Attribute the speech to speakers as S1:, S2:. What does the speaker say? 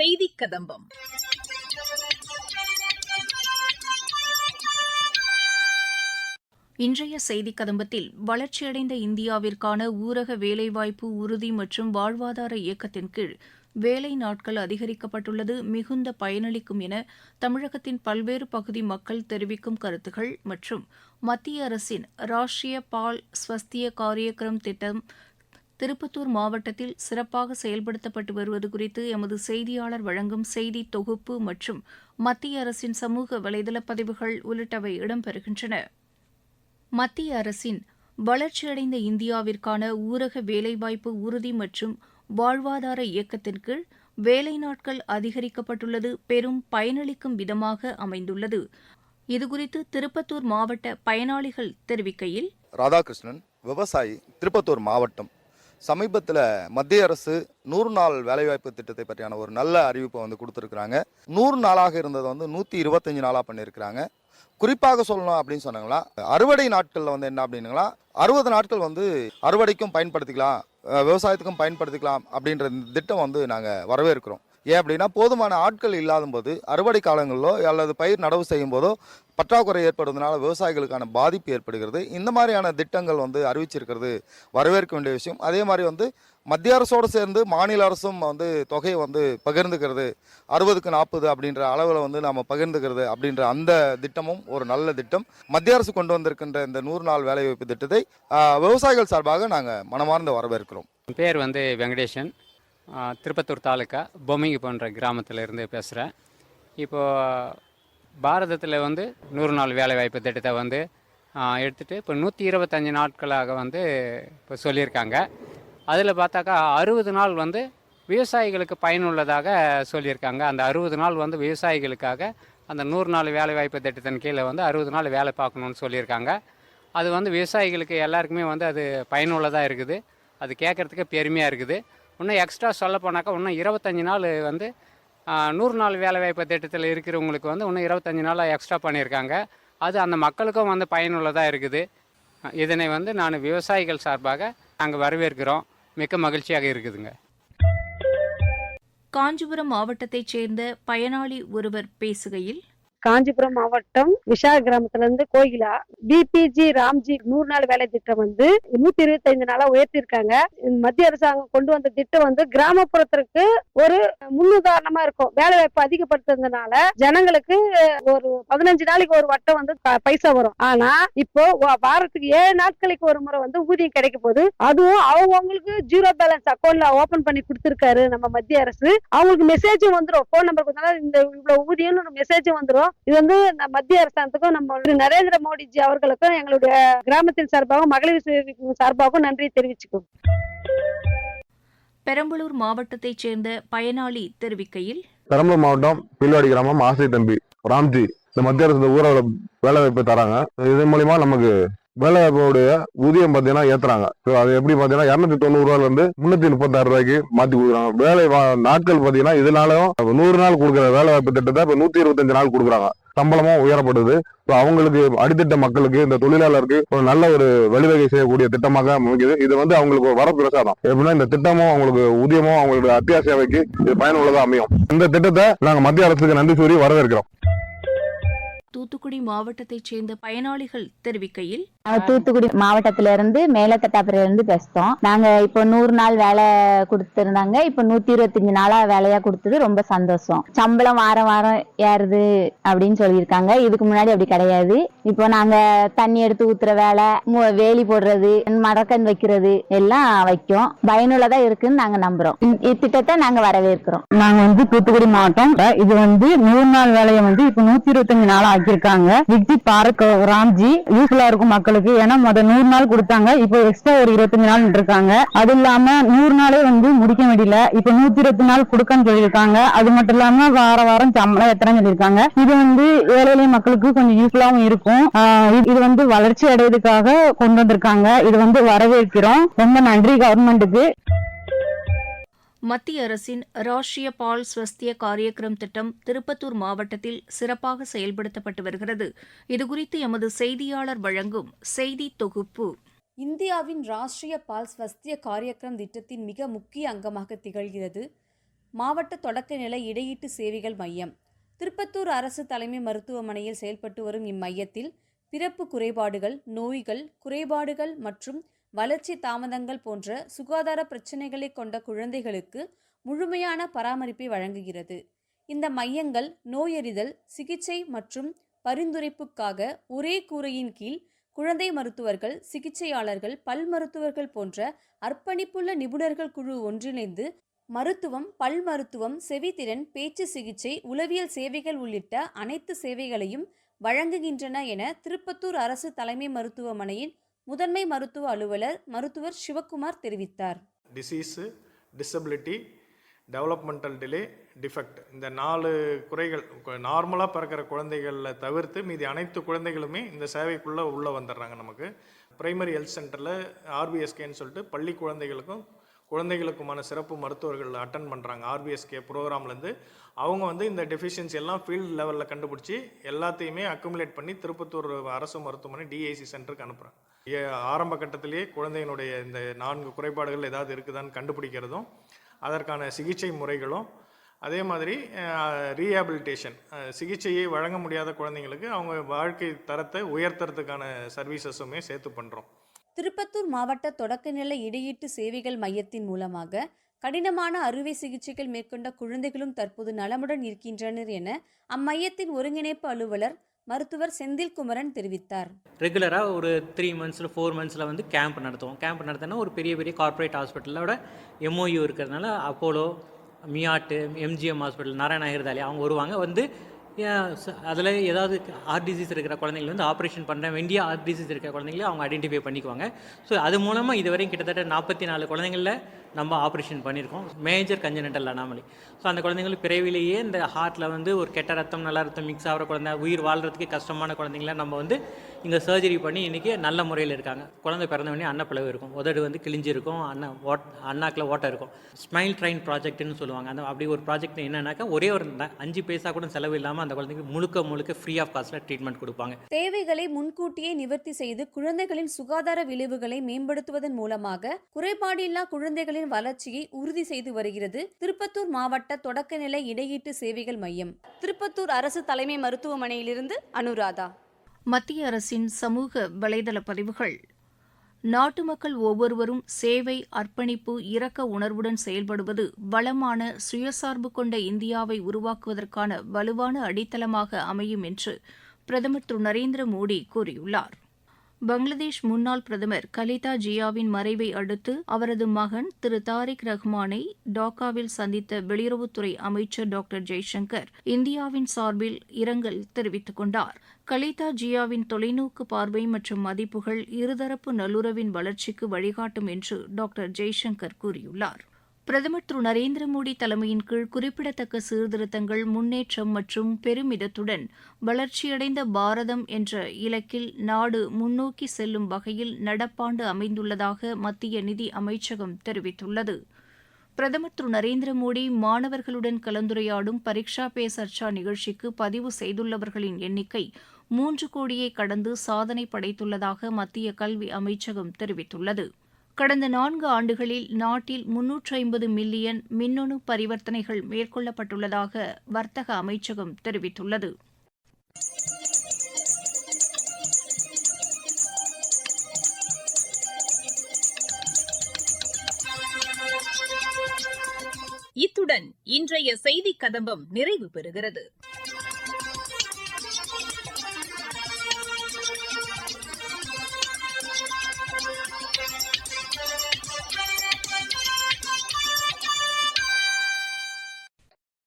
S1: செய்தி கதம்பம் இன்றைய செய்தி கதம்பத்தில் வளர்ச்சியடைந்த இந்தியாவிற்கான ஊரக வேலைவாய்ப்பு உறுதி மற்றும் வாழ்வாதார இயக்கத்தின் கீழ் வேலை நாட்கள் அதிகரிக்கப்பட்டுள்ளது மிகுந்த பயனளிக்கும் என தமிழகத்தின் பல்வேறு பகுதி மக்கள் தெரிவிக்கும் கருத்துகள் மற்றும் மத்திய அரசின் ராஷ்டிரிய பால் ஸ்வஸ்திய காரியக்கிரம் திட்டம் திருப்பத்தூர் மாவட்டத்தில் சிறப்பாக செயல்படுத்தப்பட்டு வருவது குறித்து எமது செய்தியாளர் வழங்கும் செய்தி தொகுப்பு மற்றும் மத்திய அரசின் சமூக வலைதள பதிவுகள் உள்ளிட்டவை இடம்பெறுகின்றன மத்திய அரசின் வளர்ச்சியடைந்த இந்தியாவிற்கான ஊரக வேலைவாய்ப்பு உறுதி மற்றும் வாழ்வாதார இயக்கத்தின் கீழ் வேலை நாட்கள் அதிகரிக்கப்பட்டுள்ளது பெரும் பயனளிக்கும் விதமாக அமைந்துள்ளது இதுகுறித்து திருப்பத்தூர் மாவட்ட பயனாளிகள் தெரிவிக்கையில்
S2: ராதாகிருஷ்ணன் விவசாயி திருப்பத்தூர் மாவட்டம் சமீபத்தில் மத்திய அரசு நூறு நாள் வேலைவாய்ப்பு திட்டத்தை பற்றியான ஒரு நல்ல அறிவிப்பை வந்து கொடுத்துருக்குறாங்க நூறு நாளாக இருந்தது வந்து நூற்றி இருபத்தஞ்சு நாளாக பண்ணியிருக்கிறாங்க குறிப்பாக சொல்லணும் அப்படின்னு சொன்னாங்களா அறுவடை நாட்களில் வந்து என்ன அப்படின்னுங்களா அறுபது நாட்கள் வந்து அறுவடைக்கும் பயன்படுத்திக்கலாம் விவசாயத்துக்கும் பயன்படுத்திக்கலாம் அப்படின்ற திட்டம் வந்து நாங்கள் வரவேற்கிறோம் ஏன் அப்படின்னா போதுமான ஆட்கள் இல்லாத போது அறுவடை காலங்களிலோ அல்லது பயிர் நடவு செய்யும் போதோ பற்றாக்குறை ஏற்படுவதனால விவசாயிகளுக்கான பாதிப்பு ஏற்படுகிறது இந்த மாதிரியான திட்டங்கள் வந்து அறிவிச்சிருக்கிறது வரவேற்க வேண்டிய விஷயம் அதே மாதிரி வந்து மத்திய அரசோடு சேர்ந்து மாநில அரசும் வந்து தொகையை வந்து பகிர்ந்துக்கிறது அறுபதுக்கு நாற்பது அப்படின்ற அளவில் வந்து நாம் பகிர்ந்துக்கிறது அப்படின்ற அந்த திட்டமும் ஒரு நல்ல திட்டம் மத்திய அரசு கொண்டு வந்திருக்கின்ற இந்த நூறு நாள் வேலைவாய்ப்பு திட்டத்தை விவசாயிகள் சார்பாக நாங்கள் மனமார்ந்த வரவேற்கிறோம்
S3: பேர் வந்து வெங்கடேஷன் திருப்பத்தூர் தாலுக்கா போன்ற கிராமத்தில் இருந்து பேசுகிறேன் இப்போது பாரதத்தில் வந்து நூறு நாள் வேலைவாய்ப்பு திட்டத்தை வந்து எடுத்துகிட்டு இப்போ நூற்றி இருபத்தஞ்சி நாட்களாக வந்து இப்போ சொல்லியிருக்காங்க அதில் பார்த்தாக்கா அறுபது நாள் வந்து விவசாயிகளுக்கு பயனுள்ளதாக சொல்லியிருக்காங்க அந்த அறுபது நாள் வந்து விவசாயிகளுக்காக அந்த நூறு நாள் வேலைவாய்ப்பு திட்டத்தின் கீழே வந்து அறுபது நாள் வேலை பார்க்கணுன்னு சொல்லியிருக்காங்க அது வந்து விவசாயிகளுக்கு எல்லாருக்குமே வந்து அது பயனுள்ளதாக இருக்குது அது கேட்குறதுக்கு பெருமையாக இருக்குது இன்னும் எக்ஸ்ட்ரா சொல்ல போனாக்கா இன்னும் இருபத்தஞ்சி நாள் வந்து நூறு நாள் வேலைவாய்ப்பு திட்டத்தில் இருக்கிறவங்களுக்கு வந்து இன்னும் இருபத்தஞ்சி நாளாக எக்ஸ்ட்ரா பண்ணியிருக்காங்க அது அந்த மக்களுக்கும் வந்து பயனுள்ளதாக இருக்குது இதனை வந்து நான் விவசாயிகள் சார்பாக நாங்கள் வரவேற்கிறோம் மிக்க மகிழ்ச்சியாக இருக்குதுங்க
S1: காஞ்சிபுரம் மாவட்டத்தைச் சேர்ந்த பயனாளி ஒருவர் பேசுகையில்
S4: காஞ்சிபுரம் மாவட்டம் விஷா கிராமத்துல இருந்து கோயிலா பிபிஜி ராம்ஜி நூறு நாள் வேலை திட்டம் வந்து நூத்தி இருபத்தி ஐந்து நாளா உயர்த்திருக்காங்க மத்திய அரசாங்கம் கொண்டு வந்த திட்டம் வந்து கிராமப்புறத்திற்கு ஒரு முன்னுதாரணமா இருக்கும் வேலை வாய்ப்பு அதிகப்படுத்துறதுனால ஜனங்களுக்கு ஒரு பதினஞ்சு நாளைக்கு ஒரு வட்டம் வந்து பைசா வரும் ஆனா இப்போ வாரத்துக்கு ஏழு நாட்களுக்கு ஒரு முறை வந்து ஊதியம் கிடைக்க போகுது அதுவும் அவங்கவுங்களுக்கு ஜீரோ பேலன்ஸ் அக்கௌண்ட்ல ஓபன் பண்ணி கொடுத்திருக்காரு நம்ம மத்திய அரசு அவங்களுக்கு மெசேஜும் வந்துடும் போன் நம்பருக்கு இந்த இவ்வளவு ஊதியம்னு மெசேஜும் வந்துடும் இது வந்து மத்திய அரசாங்கத்துக்கும் நம்ம நரேந்திர மோடிஜி அவர்களுக்கும் எங்களுடைய கிராமத்தின் சார்பாகவும் மகளிர் சார்பாகவும் நன்றி தெரிவிச்சுக்கும்
S1: பெரம்பலூர் மாவட்டத்தைச் சேர்ந்த பயனாளி தெரிவிக்கையில்
S5: பெரம்பலூர் மாவட்டம் பில்வாடி கிராமம் ஆசை தம்பி ராம்ஜி இந்த மத்திய அரசு ஊரக வேலை வாய்ப்பு தராங்க இதன் மூலியமா நமக்கு வாய்ப்புடைய ஊதியம் பார்த்தீங்கன்னா ஏத்துறாங்க அது எப்படி பார்த்தீங்கன்னா இரநூத்தி தொண்ணூறு இருந்து முன்னூத்தி முப்பத்தாறு ரூபாய்க்கு மாத்தி கொடுக்குறாங்க வேலை நாட்கள் பார்த்தீங்கன்னா இதனாலும் நூறு நாள் கொடுக்குற வேலை வாய்ப்பு திட்டத்தை இப்போ நூத்தி இருபத்தஞ்சு நாள் கொடுக்குறாங்க சம்பளமும் உயரப்படுது ஸோ அவங்களுக்கு அடித்தட்ட மக்களுக்கு இந்த தொழிலாளருக்கு ஒரு நல்ல ஒரு வழிவகை செய்யக்கூடிய திட்டமாக அமைக்குது இது வந்து அவங்களுக்கு ஒரு வரப்பிரசாதம் எப்படின்னா இந்த திட்டமும் அவங்களுக்கு ஊதியமும் அவங்களுடைய அத்தியாசேவைக்கு இது பயனுள்ளதாக அமையும் இந்த திட்டத்தை நாங்கள் மத்திய அரசுக்கு நன்றி சூரிய வரவேற்கிறோம்
S1: தூத்துக்குடி மாவட்டத்தைச் சேர்ந்த பயனாளிகள் தெரிவிக்கையில்
S6: தூத்துக்குடி மாவட்டத்தில இருந்து மேலத்தட்டாப்புறையில இருந்து பேசுறோம் நாங்க இப்போ நூறு நாள் வேலை கொடுத்துருந்தாங்க இப்ப நூத்தி இருபத்தஞ்சு நாளா வேலையா கொடுத்தது ரொம்ப சந்தோஷம் சம்பளம் வாரம் வாரம் ஏறுது அப்படின்னு சொல்லியிருக்காங்க இதுக்கு முன்னாடி அப்படி கிடையாது இப்போ நாங்க தண்ணி எடுத்து ஊத்துற வேலை வேலி போடுறது மடக்கன் வைக்கிறது எல்லாம் வைக்கும் பயனுள்ளதா இருக்குன்னு நாங்க நம்புறோம் இத்திட்டத்தை நாங்க வரவேற்கிறோம்
S7: நாங்க வந்து தூத்துக்குடி மாவட்டம் இது வந்து நூறு நாள் வேலையை வந்து இப்ப நூத்தி அஞ்சு நாள் ஆக்கியிருக்காங்க விக்ஜி பார்க் ராம்ஜி யூஸ்ஃபுல்லா இருக்கும் மக்களுக்கு ஏன்னா முத நூறு நாள் கொடுத்தாங்க இப்போ எக்ஸ்ட்ரா ஒரு இருபத்தஞ்சு நாள் இருக்காங்க அது இல்லாம நூறு நாளே வந்து முடிக்க முடியல இப்ப நூத்தி இருபத்தி நாள் கொடுக்கன்னு சொல்லியிருக்காங்க அது மட்டும் இல்லாம வார வாரம் சம்பளம் எத்தனை சொல்லியிருக்காங்க இது வந்து ஏழை மக்களுக்கு கொஞ்சம் யூஸ்ஃபுல்லாவும் இருக்கும் இருக்கும் இது வந்து வளர்ச்சி அடைவதற்காக கொண்டு வந்திருக்காங்க இது வந்து வரவேற்கிறோம் ரொம்ப நன்றி கவர்மெண்ட்டுக்கு
S1: மத்திய அரசின் ராஷ்டிரிய பால் ஸ்வஸ்திய காரியக்கிரம் திட்டம் திருப்பத்தூர் மாவட்டத்தில் சிறப்பாக செயல்படுத்தப்பட்டு வருகிறது இதுகுறித்து எமது செய்தியாளர் வழங்கும் செய்தி தொகுப்பு இந்தியாவின் ராஷ்டிரிய பால் ஸ்வஸ்திய காரியக்கிரம் திட்டத்தின் மிக முக்கிய அங்கமாக திகழ்கிறது மாவட்ட தொடக்க நிலை இடையீட்டு சேவைகள் மையம் திருப்பத்தூர் அரசு தலைமை மருத்துவமனையில் செயல்பட்டு வரும் இம்மையத்தில் பிறப்பு குறைபாடுகள் நோய்கள் குறைபாடுகள் மற்றும் வளர்ச்சி தாமதங்கள் போன்ற சுகாதார பிரச்சினைகளை கொண்ட குழந்தைகளுக்கு முழுமையான பராமரிப்பை வழங்குகிறது இந்த மையங்கள் நோயறிதல் சிகிச்சை மற்றும் பரிந்துரைப்புக்காக ஒரே கூரையின் கீழ் குழந்தை மருத்துவர்கள் சிகிச்சையாளர்கள் பல் மருத்துவர்கள் போன்ற அர்ப்பணிப்புள்ள நிபுணர்கள் குழு ஒன்றிணைந்து மருத்துவம் பல் மருத்துவம் செவித்திறன் பேச்சு சிகிச்சை உளவியல் சேவைகள் உள்ளிட்ட அனைத்து சேவைகளையும் வழங்குகின்றன என திருப்பத்தூர் அரசு தலைமை மருத்துவமனையின் முதன்மை மருத்துவ அலுவலர் மருத்துவர் சிவக்குமார் தெரிவித்தார்
S8: disease disability developmental delay defect இந்த நாலு குறைகள் நார்மலாக பிறக்கிற குழந்தைகளில் தவிர்த்து மீதி அனைத்து குழந்தைகளுமே இந்த சேவைக்குள்ளே உள்ளே வந்துடுறாங்க நமக்கு ப்ரைமரி ஹெல்த் சென்டரில் ஆர்பிஎஸ்கேன்னு சொல்லிட்டு பள்ளி குழந்தைகளுக்கும் குழந்தைகளுக்குமான சிறப்பு மருத்துவர்கள் அட்டன் பண்ணுறாங்க ஆர்பிஎஸ்கே ப்ரோக்ராம்லேருந்து அவங்க வந்து இந்த டெஃபிஷியன்சி எல்லாம் ஃபீல்டு லெவலில் கண்டுபிடிச்சி எல்லாத்தையுமே அக்குமுலேட் பண்ணி திருப்பத்தூர் அரசு மருத்துவமனை டிஐசி சென்டருக்கு அனுப்புகிறேன் ஆரம்ப கட்டத்திலேயே குழந்தையினுடைய இந்த நான்கு குறைபாடுகள் ஏதாவது இருக்குதான்னு கண்டுபிடிக்கிறதும் அதற்கான சிகிச்சை முறைகளும் அதே மாதிரி ரீஹாபிலிட்டேஷன் சிகிச்சையை வழங்க முடியாத குழந்தைங்களுக்கு அவங்க வாழ்க்கை தரத்தை உயர்த்துறதுக்கான சர்வீசஸுமே சேர்த்து பண்ணுறோம்
S1: திருப்பத்தூர் மாவட்ட தொடக்கநிலை இடையீட்டு சேவைகள் மையத்தின் மூலமாக கடினமான அறுவை சிகிச்சைகள் மேற்கொண்ட குழந்தைகளும் தற்போது நலமுடன் இருக்கின்றனர் என அம்மையத்தின் ஒருங்கிணைப்பு அலுவலர் மருத்துவர் செந்தில் குமரன் தெரிவித்தார்
S9: ரெகுலராக ஒரு த்ரீ மந்த்ஸில் ஃபோர் மந்த்ஸில் வந்து கேம்ப் நடத்துவோம் கேம்ப் நடத்தினா ஒரு பெரிய பெரிய கார்ப்பரேட் ஹாஸ்பிட்டலோட எம்ஓயு இருக்கிறதுனால அப்போலோ மியாட்டு எம்ஜிஎம் ஹாஸ்பிட்டல் நாராயண ஹிர்தாலி அவங்க வருவாங்க வந்து அதில் ஏதாவது ஹார்ட் டிசீஸ் இருக்கிற குழந்தைங்களை வந்து ஆப்ரேஷன் பண்ண வேண்டிய ஹார்ட் டிசீஸ் இருக்கிற குழந்தைங்கள அவங்க ஐடென்டிஃபை பண்ணிக்குவாங்க ஸோ அது மூலமாக இதுவரையும் கிட்டத்தட்ட நாற்பத்தி நாலு குழந்தைங்களில் நம்ம ஆப்ரேஷன் பண்ணியிருக்கோம் மேஜர் கஞ்சனட்டல் அனாமலி ஸோ அந்த குழந்தைங்களுக்கு பிறவிலேயே இந்த ஹார்ட்டில் வந்து ஒரு கெட்ட ரத்தம் நல்ல ரத்தம் மிக்ஸ் ஆகிற குழந்தை உயிர் வாழ்கிறதுக்கு கஷ்டமான குழந்தைங்கள நம்ம வந்து இங்கே சர்ஜரி பண்ணி இன்றைக்கி நல்ல முறையில் இருக்காங்க குழந்தை பிறந்தவொடனே அன்னப்பளவு இருக்கும் உதடு வந்து கிழிஞ்சிருக்கும் அண்ணன் ஓட் அண்ணாக்கில் ஓட்டை இருக்கும் ஸ்மைல் ட்ரெயின் ப்ராஜெக்ட்னு சொல்லுவாங்க அந்த அப்படி ஒரு ப்ராஜெக்ட் என்னன்னாக்கா ஒரே ஒரு அஞ்சு பைசா கூட செலவு இல்லாமல் அந்த குழந்தைக்கு முழுக்க முழுக்க ஃப்ரீ ஆஃப் காஸ்ட்டில் ட்ரீட்மெண்ட் கொடுப்பாங்க
S1: தேவைகளை முன்கூட்டியே நிவர்த்தி செய்து குழந்தைகளின் சுகாதார விளைவுகளை மேம்படுத்துவதன் மூலமாக குறைபாடில்லா குழந்தைகளின் மாணவர்களின் வளர்ச்சியை உறுதி செய்து வருகிறது திருப்பத்தூர் மாவட்ட தொடக்கநிலை இடையீட்டு சேவைகள் மையம் திருப்பத்தூர் அரசு தலைமை மருத்துவமனையிலிருந்து அனுராதா மத்திய அரசின் சமூக வலைதள பதிவுகள் நாட்டு மக்கள் ஒவ்வொருவரும் சேவை அர்ப்பணிப்பு இரக்க உணர்வுடன் செயல்படுவது வளமான சுயசார்பு கொண்ட இந்தியாவை உருவாக்குவதற்கான வலுவான அடித்தளமாக அமையும் என்று பிரதமர் திரு நரேந்திர மோடி கூறியுள்ளாா் பங்களாதேஷ் முன்னாள் பிரதமர் கலிதா ஜியாவின் மறைவை அடுத்து அவரது மகன் திரு தாரிக் ரஹ்மானை டாக்காவில் சந்தித்த வெளியுறவுத்துறை அமைச்சர் டாக்டர் ஜெய்சங்கர் இந்தியாவின் சார்பில் இரங்கல் தெரிவித்துக் கொண்டார் கலிதா ஜியாவின் தொலைநோக்கு பார்வை மற்றும் மதிப்புகள் இருதரப்பு நல்லுறவின் வளர்ச்சிக்கு வழிகாட்டும் என்று டாக்டர் ஜெய்சங்கர் கூறியுள்ளார் பிரதமர் திரு நரேந்திர மோடி தலைமையின் கீழ் குறிப்பிடத்தக்க சீர்திருத்தங்கள் முன்னேற்றம் மற்றும் பெருமிதத்துடன் வளர்ச்சியடைந்த பாரதம் என்ற இலக்கில் நாடு முன்னோக்கி செல்லும் வகையில் நடப்பாண்டு அமைந்துள்ளதாக மத்திய நிதி அமைச்சகம் தெரிவித்துள்ளது பிரதமர் திரு நரேந்திர மோடி மாணவர்களுடன் கலந்துரையாடும் பரீட்சா பே சர்ச்சா நிகழ்ச்சிக்கு பதிவு செய்துள்ளவர்களின் எண்ணிக்கை மூன்று கோடியை கடந்து சாதனை படைத்துள்ளதாக மத்திய கல்வி அமைச்சகம் தெரிவித்துள்ளது கடந்த நான்கு ஆண்டுகளில் நாட்டில் முன்னூற்று ஐம்பது மில்லியன் மின்னணு பரிவர்த்தனைகள் மேற்கொள்ளப்பட்டுள்ளதாக வர்த்தக அமைச்சகம் தெரிவித்துள்ளது இத்துடன் இன்றைய செய்தி கதம்பம் நிறைவு பெறுகிறது